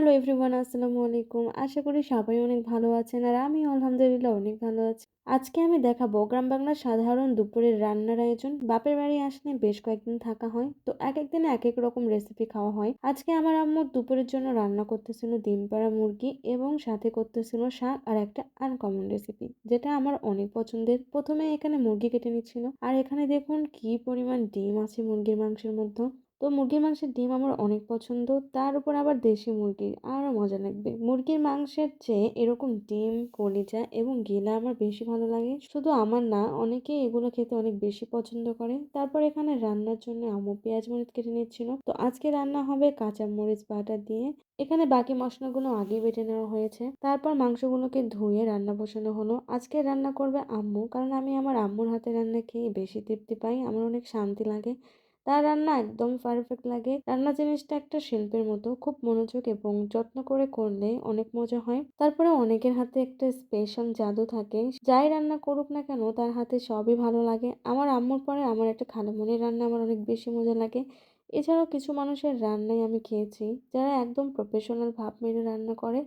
Hello everyone, আসসালামু আলাইকুম। আশা করি সবাই অনেক ভালো আছেন আর আমি আলহামদুলিল্লাহ অনেক ভালো আছি। আজকে আমি দেখাবো গ্রাম বাংলার সাধারণ দুপুরের রান্নার আয়োজন। বাপের বাড়ি আসলে বেশ কয়েকদিন থাকা হয়, তো এক এক দিনে এক এক রকম রেসিপি খাওয়া হয়। আজকে আমার আম্মু দুপুরের জন্য রান্না করতেছিল ডিম পাড়া মুরগি এবং সাথে করতেছিল শাক আর একটা আনকমন রেসিপি যেটা আমার অনেক পছন্দের। প্রথমে এখানে মুরগি কেটে নিচ্ছিল। আর এখানে দেখুন কি পরিমাণ ডিম আছে মুরগির মাংসের মধ্যে। তো মুরগির মাংসের ডিম আমার অনেক পছন্দ। তার উপর আবার দেশি মুরগির আরও মজা লাগবে। মুরগির মাংসের চেয়ে এরকম ডিম, কলিজা এবং গিলা আমার বেশি ভালো লাগে। শুধু আমার না, অনেকেই এগুলো খেতে অনেক বেশি পছন্দ করে। তারপর এখানে রান্নার জন্য আমু পেঁয়াজ মরিচ কেটে নিচ্ছিল। তো আজকে রান্না হবে কাঁচা মরিচ বাটা দিয়ে। এখানে বাকি মশলাগুলো আগে বেটে নেওয়া হয়েছে। তারপর মাংসগুলোকে ধুয়ে রান্না বসানো হলো। আজকে রান্না করবে আম্মু, কারণ আমি আমার আম্মুর হাতে রান্না খেয়ে বেশি তৃপ্তি পাই। আমার অনেক শান্তি লাগে। তার রান্না একদম পারফেক্ট লাগে। রান্না জিনিসটা একটা শিল্পের মতো, খুব মনোযোগ এবং যত্ন করে করলে অনেক মজা হয়। তারপরে অনেকের হাতে একটা স্পেশাল জাদু থাকে। যাই রান্না করুক না কেন, তার হাতে সবই ভালো লাগে। আমার আম্মুর পরে আমার একটা খালামণির রান্না আমার অনেক বেশি মজা লাগে। এছাড়াও কিছু মানুষের রান্নাই আমি খেয়েছি, যারা একদম প্রফেশনাল ভাব মেরে রান্না করে।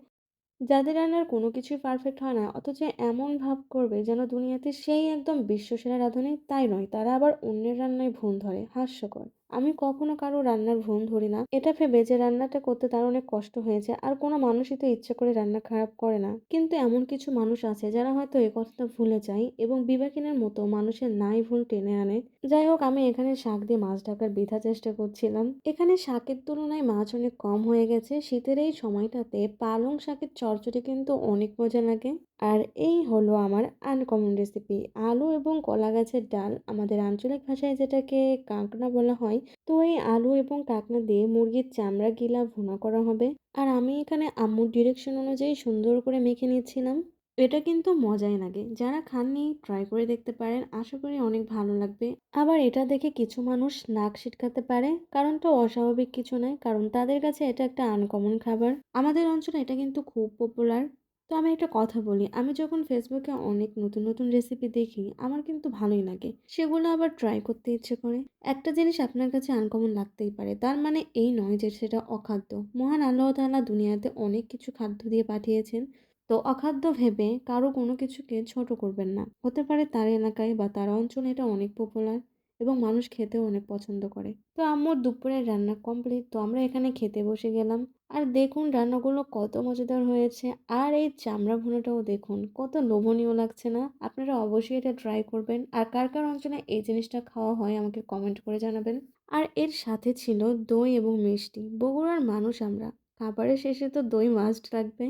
যাদের রান্নার কোনো কিছুই পারফেক্ট হয় না, অথচ এমন ভাব করবে যেন দুনিয়াতে সেই একদম বিশ্বসেরা রাঁধুনি তাই নয়, তারা আবার অন্যের রান্নায় ভুল ধরে, হাস্যকর। আমি কখনো কারও রান্নার ভুল ধরি না। এটা ভেবে যে রান্নাটা করতে তার অনেক কষ্ট হয়েছে আর কোনো মানুষই তো ইচ্ছে করে রান্না খারাপ করে না। কিন্তু এমন কিছু মানুষ আছে যারা হয়তো এই কথাটা ভুলে যায় এবং বিবেকিনের মতো মানুষের নাই ভুল টেনে আনে। যাই হোক, আমি এখানে শাক দিয়ে মাছ ঢাকার বৃথা চেষ্টা করছিলাম। এখানে শাকের তুলনায় মাছ অনেক কম হয়ে গেছে। শীতের এই সময়টাতে পালং শাকের চচ্চড়ি কিন্তু অনেক মজা লাগে। আর এই হলো আমার আনকমন রেসিপি আলু এবং কলা গাছের ডাল আমাদের আঞ্চলিক ভাষায় যেটাকে কাঁকড়া বলা হয় তো এই আলু এবং কাঁকড়া দিয়ে মুরগির চামড়া গিলা ভুনা করা হবে। আর আমি এখানে আম্মুর ডিরেকশন অনুযায়ী সুন্দর করে মেখে নিচ্ছিলাম। এটা কিন্তু মজাই লাগে। যারা খাননি ট্রাই করে দেখতে পারেন। আশা করি অনেক ভালো লাগবে। আবার এটা দেখে কিছু মানুষ নাক ছিটকাতে পারে। কারণটা অস্বাভাবিক কিছু নয়। কারণ তাদের কাছে এটা একটা আনকমন খাবার। আমাদের অঞ্চলে এটা কিন্তু খুব পপুলার তো আমি একটা কথা বলি, আমি যখন ফেসবুকে অনেক নতুন নতুন রেসিপি দেখি, আমার কিন্তু ভালোই লাগে। সেগুলো আবার ট্রাই করতে ইচ্ছে করে। একটা জিনিস আপনার কাছে আনকমন লাগতেই পারে, তার মানে এই নয় যে সেটা অখাদ্য। মহান আল্লাহ তাআলা দুনিয়াতে অনেক কিছু খাদ্য দিয়ে পাঠিয়েছেন। তো অখাদ্য ভেবে কারও কোনো কিছুকে ছোট করবেন না। হতে পারে তার এলাকায় বা তার অঞ্চলে এটা অনেক পপুলার এবং মানুষ খেতেও অনেক পছন্দ করে। তো আম্মুর দুপুরের রান্না কমপ্লিট তো আমরা এখানে খেতে বসে গেলাম। আর দেখুন রান্নাগুলো কত মজাদার হয়েছে। আর এই চামড়া ভুনাটাও দেখুন, কত লোভনীয় লাগছে না? আপনারা অবশ্যই এটা ট্রাই করবেন। আর কার কার অঞ্চলে এই জিনিসটা খাওয়া হয় আমাকে কমেন্ট করে জানাবেন। আর এর সাথে ছিল দই এবং মিষ্টি, বগুড়ার মানুষ আমরা। খাবারের শেষে তো দই মাস্ট লাগবে।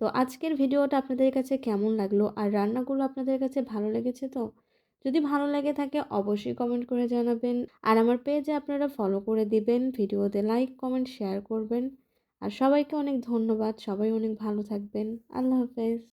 তো আজকের ভিডিওটা আপনাদের কাছে কেমন লাগল? আর রান্নাগুলো আপনাদের কাছে ভালো লেগেছে তো? যদি ভালো লেগে থাকে অবশ্যই কমেন্ট করে জানাবেন। আর আমার পেজে আপনারা ফলো করে দিবেন, ভিডিওতে লাইক কমেন্ট শেয়ার করবেন। আর সবাইকে অনেক ধন্যবাদ, সবাই অনেক ভালো থাকবেন। আল্লাহ হাফেজ।